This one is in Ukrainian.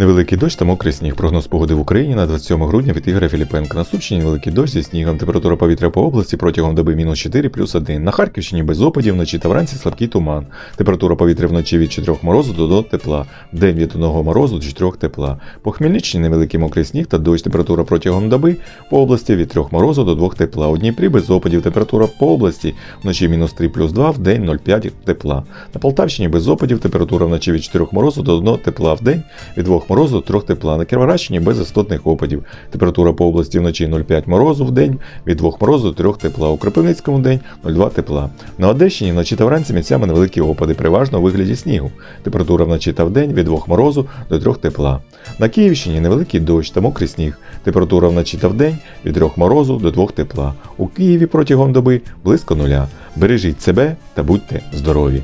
Невеликий дощ та мокрий сніг. Прогноз погоди в Україні на 27 грудня від Ігоря Філіпенка. На Сумщині невеликий дощ зі снігом. Температура повітря по області протягом доби мінус 4 плюс 1. На Харківщині без опадів, вночі та вранці слабкий туман. Температура повітря вночі від 4 морозу до 1 тепла. Вдень від 1 морозу до 4 тепла. По Хмельниччині невеликий мокрий сніг та дощ. Температура протягом доби по області від 3 морозу до 2 тепла. У Дніпрі без опадів. Температура по області вночі мінус 3 плюс 2, вдень 0,5 тепла. На Полтавщині без опадів. Температура вночі від 4 морозу до 1 тепла. Вдень від 2 морозу 3 тепла. На Кіровоградщині без істотних опадів. Температура по області вночі 0,5 морозу в день, від 2 морозу до 3 тепла. У Кропивницькому день 0,2 тепла. На Одещині вночі та вранці місцями невеликі опади, переважно у вигляді снігу. Температура вночі та вдень від 2 морозу до 3 тепла. На Київщині невеликий дощ та мокрий сніг. Температура вночі та вдень від 3 морозу до 2 тепла. У Києві протягом доби близько нуля. Бережіть себе та будьте здорові!